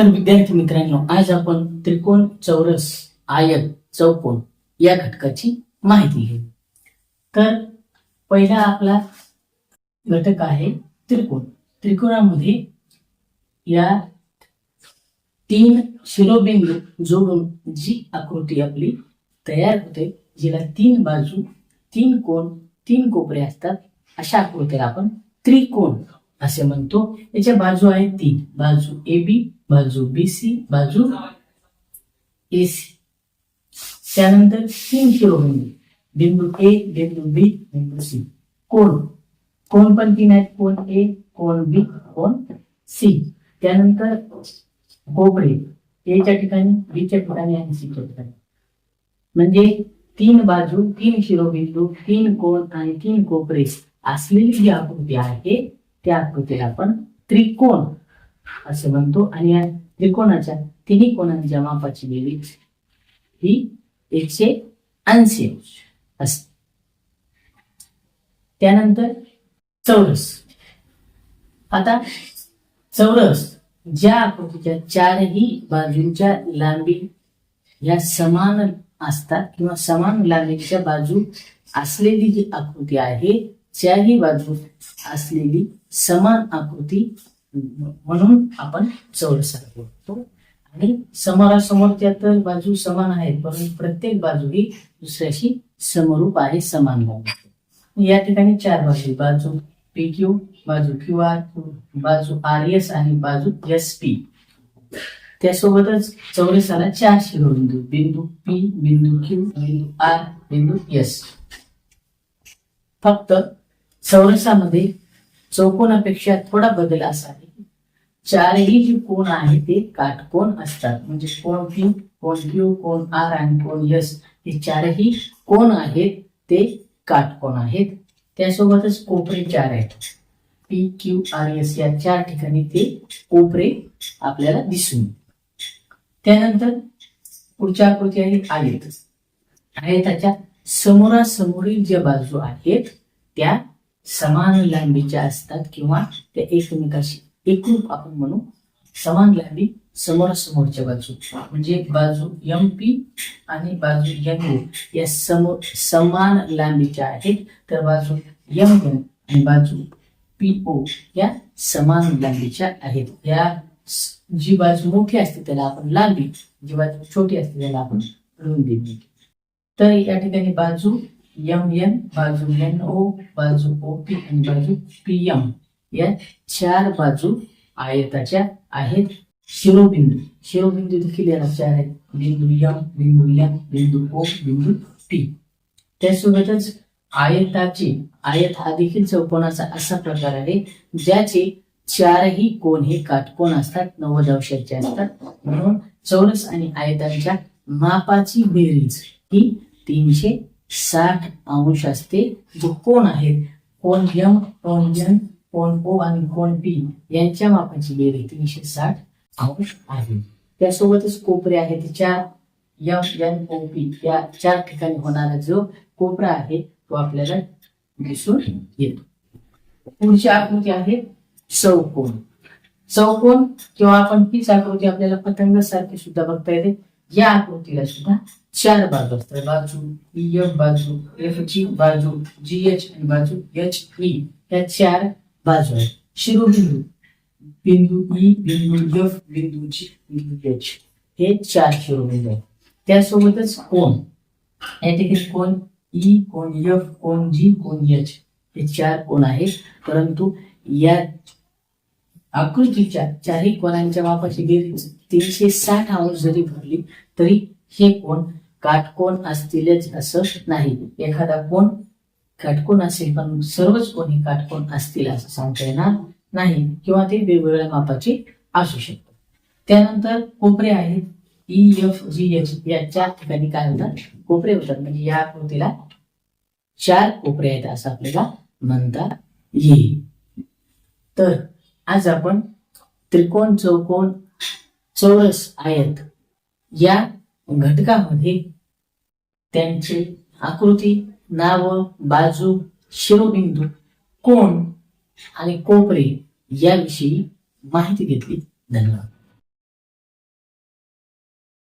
तर विद्यार्थी मित्रांनो आज आपण त्रिकोण चौरस आयत चौकोन या घटकाची माहिती घेऊ. तर पहिला आपला घटक आहे त्रिकोण. त्रिकोणामध्ये या तीन शिरोबिंदू जोडून जी आकृती आपली तयार होते जिला तीन बाजू तीन कोण तीन कोपरे असतात अशा आकृतीला आपण त्रिकोण असे म्हणतो. याच्या बाजू आहेत तीन. बाजू ए बी बाजू बी सी, बाजू ए सी। त्यानंतर तीन शिरोबिंदू बिंदू ए, बिंदू बी, बिंदू सी. कोण? कोण पण तीन आहेत कोण ए, कोण बी, कोण सी. त्यानंतर कोपरे एच्या ठिकाणी बीच्या ठिकाणी आणि सीच्या ठिकाणी. म्हणजे तीन बाजू, तीन शिरोबिंदू, तीन कोण आणि तीन कोपरे असलेली जी आकृती आहे, त्या आकृतीला आपण त्रिकोण असे म्हणतो. आणि या त्रिकोणाच्या तिन्ही कोणांच्या मापाची बेरीज ही एकशे ऐंशी अंश असते. त्यानंतर चौरस. आता चौरस ज्या आकृतीच्या चारही बाजूंच्या लांबी या समान असतात किंवा समान लांबीच्या बाजू असलेली जी आकृती आहे चारही बाजू असलेली समान आकृती म्हणून आपण चौरस बोलतो. आणि समोरासमोरच्या तर बाजू समान आहेत परंतु प्रत्येक बाजू ही दुसऱ्याशी समरूप आहे समान या ठिकाणी चार बाजू बाजू पी क्यू बाजू क्यू आर बाजू आर एस आणि बाजू एस पी त्यासोबतच चौरसाला चार शिरोबिंदू बिंदू पी बिंदू क्यू बिंदू आर बिंदू एस फक्त चौरसामध्ये चौकोनापेक्षा थोडा बदल असा आहे. चारही जे कोण आहे ते काटकोण असतात. म्हणजे कोण पी कोण क्यू कोण आर आणि कोण यस हे चारही कोण आहेत ते काटकोण आहेत. त्यासोबतच कोपरे चार आहेत. पी क्यू आर एस या चार ठिकाणी ते कोपरे आपल्याला दिसून त्यानंतर पुढच्या आकृती आहे आयत. आयताच्या समोरासमोरील ज्या बाजू आहेत त्या समान लांबीच्या असतात किंवा त्या एकमेकाशी एकरूप आपण म्हणू समान लांबी समोरासमोरच्या बाजू. म्हणजे बाजू एम पी आणि बाजू एम ओ या समोर समान लांबीच्या आहेत तर बाजू एम एन आणि बाजू पी ओ या समान लांबीच्या आहेत. या जी बाजू मोठी असते त्याला आपण लांबी जी बाजू छोटी असते त्याला आपण रुंदी तर या ठिकाणी बाजू यम एन बाजू एन ओ बाजू ओ पी आणि बाजू पी एम या चार बाजू आयताच्या आहेत. शिरोबिंदू. शिरोबिंदू देखील याला चार आहेत. बिंदू यम बिंदू यम बिंदू ओ बिंदू पी त्यासोबतच आयताचे आयत हा देखील चौकोनाचा असा प्रकार आहे ज्याचे चारही कोण हे काटकोण असतात नव्वद अंशाचे असतात. म्हणून चौरस आणि आयतांच्या मापाची बेरीज ही तीनशे साठ अंश असते. जो कोण आहेत कोण यम कोण यन कोण ओ आणि कोण पी यांच्या मापाची बेरीज तीनशे साठ अंश आहे. त्यासोबतच कोपरे आहेत चार. यम एन ओ पी या चार ठिकाणी होणारा जो कोपरा आहे तो आपल्याला दिसून येतो. पुढची आकृती आहे चौकोन. चौकोन किंवा आपण हीच आकृती आपल्याला पतंग सारखी सुद्धा बघता येते. या आकृतीला सुद्धा चार बाजू असतात. बाजू e, ई एफ बाजू एफ जी बाजू जी एच आणि बाजू एच ई e या चार बाजू आहेत. शिरोबिंदू बिंदू ई बिंदू एफ बिंदू जी बिंदू एच हे चार शिरोबिंदू आहेत. त्यासोबतच कोण या ठिकाणी कोण ई कोण एफ कोण जी कोण एच हे चार कोण आहेत. परंतु या आकृतीच्या चारही कोणांच्या मापाची बेरीज तीनशे साठ अंश जरी भरली तरी हे कोण काटकोण असतीलच असं नाही. एखादा कोण काटकोण असेल पण सर्वच कोण हे काटकोण असतील असं सांगता येणार नाही किंवा ते वेगवेगळ्या मापाची असू शकतात. त्यानंतर कोपरे आहेत. ई एफ जी एच या चार ठिकाणी काय होतात? कोपरे होतात. म्हणजे या आकृतीला चार कोपरे आहेत असं आपल्याला म्हणता येईल. तर आज आपण त्रिकोण चौकोन चौरस आयत या घटकामध्ये त्यांचे आकृती नाव बाजू शिरोबिंदू कोण आणि कोपरे याविषयी माहिती घेतली. धन्यवाद.